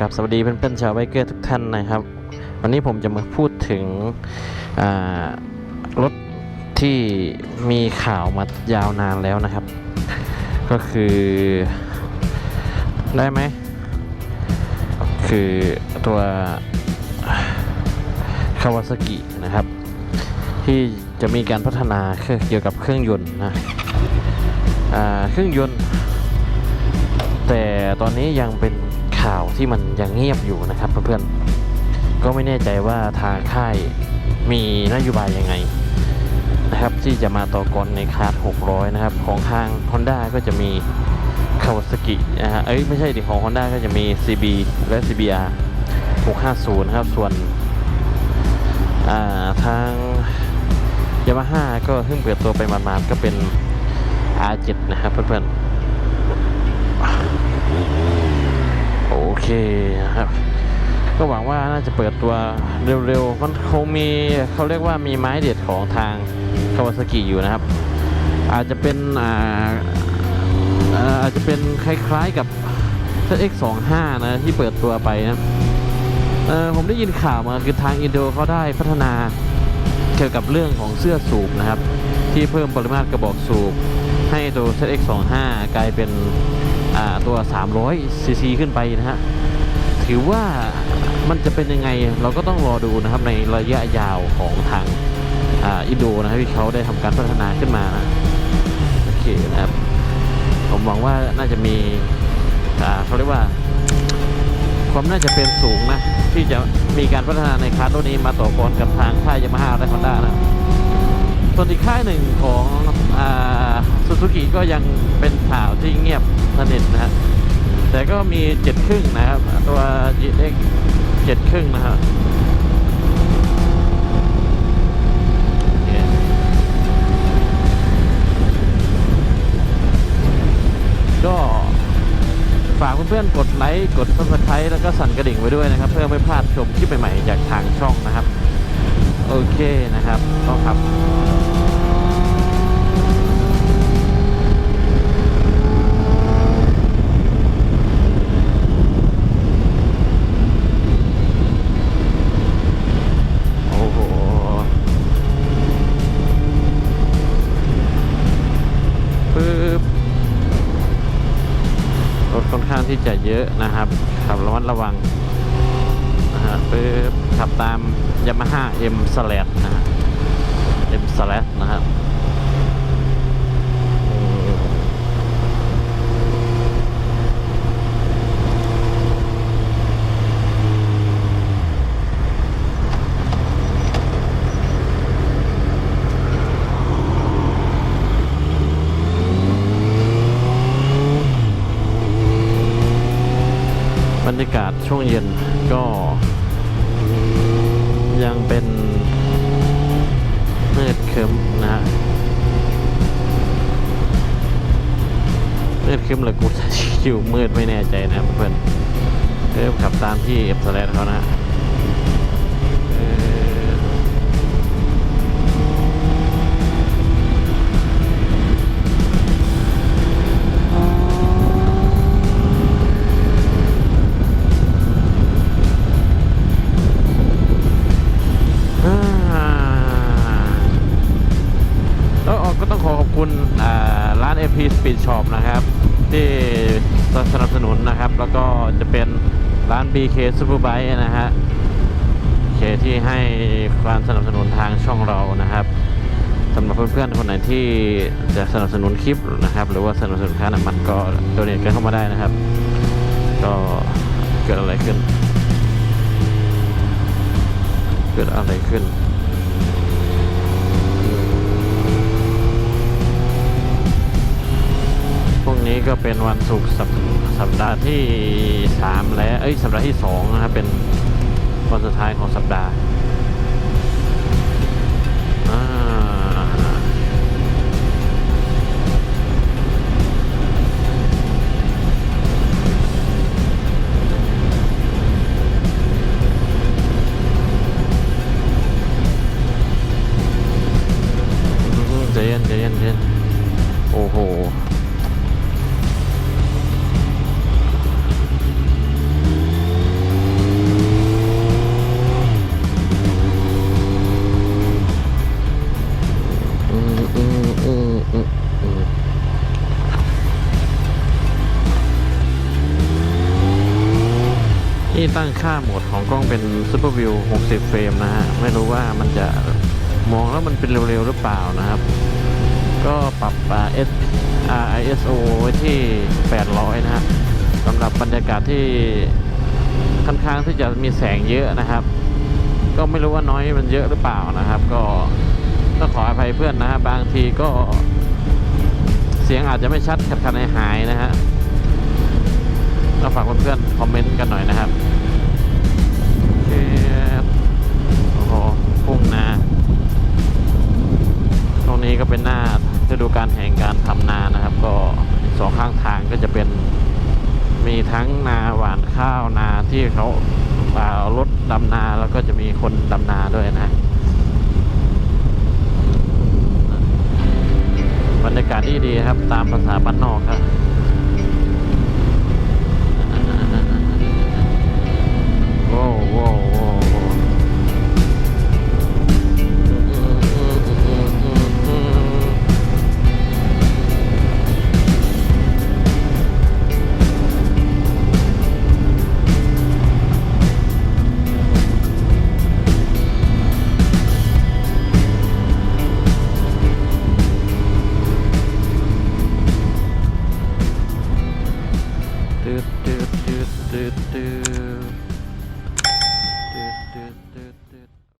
กับสวัสดีเพื่อนๆชาวไบเกอร์ทุกท่านนะครับ วันนี้ผมจะมาพูดถึงรถที่มีข่าวมายาวนานแล้วนะครับ ก็คือได้ไหม คือตัวคาวาซากินะครับ ที่จะมีการพัฒนาเกี่ยวกับเครื่องยนต์นะเครื่องยนต์ แต่ตอนนี้ยังเป็น ข่าวที่มันยังเงียบอยู่นะครับเพื่อนๆก็ไม่แน่ใจว่าทางค่ายมีนโยบายยังไงนะครับที่จะมาต่อกรในคลาส600 นะครับ ของทาง Honda ก็จะมี Kawasaki นะฮะเอ้ยไม่ใช่ดิของ Honda ก็จะมี CB และ CBR 650 นะครับ ส่วนาทาง Yamaha ก็เพิ่งเปิดตัวไปมาณๆก็เป็น R7 นะครับเพื่อนๆ โอ เคนะครับ ก็หวังว่าน่าจะเปิดตัวเร็วๆ มันคงมีเขาเรียกว่ามีไม้เด็ดของทางคาวาซากิอยู่นะครับ อาจจะเป็นอ่าอาจจะเป็นคล้ายๆกับ ZX25 นะที่เปิดตัวไปนะเออผมได้ยินข่าวมาคือทางอินโดเขาได้พัฒนาเกี่ยวกับเรื่องของเสื้อสูบนะครับ ที่เพิ่มปริมาตรกระบอกสูบให้ตัว ZX25 กลายเป็น ตัว 300 ซีซีขึ้นไปนะฮะ ถือว่ามันจะเป็นยังไงเราก็ต้องรอดูนะครับในระยะยาวของทางอ,าอินโดนะครับที่เขาได้ทำการพัฒนาขึ้นมานะโอเคนะครับ ผมหวังว่าน่าจะมีเขาเรียกว่า ความน่าจะเป็นสูงนะ ที่จะมีการพัฒนาในคลาสรุ่นนี้มาต่อกรกับทางค่ายยามาฮ่าและฮอนด้านะ ส่วนอีกค่ายหนึ่งของซูซูกิก็ยังเป็นข่าวที่เงียบสนิทนะฮะแต่ก็มีเจ็ดครึ่งนะครับ ตัว GX เจ็ดครึ่งนะครับก็ฝากเพื่อนๆกดไลค์กด subscribe แล้วก็สั่นกระดิ่งไว้ด้วยนะครับ เพื่อไม่พลาดชมคลิปใหม่ๆจากทางช่องนะครับ โอเคนะครับก็ครับ ค่อนข้างที่จะเยอะนะครับขับระมัดระวังนะฮะปึ๊บขับตามยามาฮ่าเอ็มสลัดนะฮะ M Slash นะครับอืมบ รยากาศช่วงเย็นก็ยังเป็นเมืดครึ้มนะฮะมืดครึ้มหรือกูจะอยู่มืดไม่แน่ใจนะเพื่อนเริ่มขับตามที่เอฟสแลนเขานะ แล้วก็ต้องขอขอบคุณร้าน MP Speed Shop นะครับ ที่สนับสนุนนะครับ แล้วก็จะเป็นร้าน BK Superbike นะฮะเคที่ให้ความสนับสนุนทางช่องเรานะครับสำหรับเพื่อนๆคนไหนที่จะสนับสนุนคลิปนะครับ หรือว่าสนับสนุนค่าน้ำมันก็โดเนทกันเข้ามาได้นะครับ ก็เกิดอะไรขึ้น เกิดอะไรขึ้นพรุ่งนี้ก็เป็นวันศุกร์สัปสัปดาห์ที่ 3 แล้ว เอ้ย สัปดาห์ที่ 2 นะครับ เป็นวันสุดท้ายของสัปดาห์ จเย็นใจเย็นโอ้โหนี่ตั้งค่าโหมดของกล้องเป็นซูเปอร์วิว 60 เฟรมนะฮะ ไม่รู้ว่ามันจะมองแล้วมันเป็นเร็วๆหรือเปล่านะครับ ก็ปรับ S อ่า ISO ไว้ที่ 800 นะฮะสำหรับบรรยากาศที่ค่อนข้างที่จะมีแสงเยอะนะครับ ก็ไม่รู้ว่าน้อยมันเยอะหรือเปล่านะครับ ก็ต้องขออภัยเพื่อนนะฮะบางทีก็เสียงอาจจะไม่ชัดขัดขัดหายหายนะฮะก็ฝากเพื่อนๆคอมเมนต์กันหน่อยนะครับโอ้โหพุ่งนาตรงนี้ก็เป็นหน้า ฤดูการแห่งการทำนานะครับ ก็สองข้างทางก็จะเป็นมีทั้งนาหว่านข้าวนาที่เขาอารถดำนาแล้วก็จะมีคนดำนาด้วยนะบรรยากาศที่ดีครับ ตามภาษาบ้านนอกครับ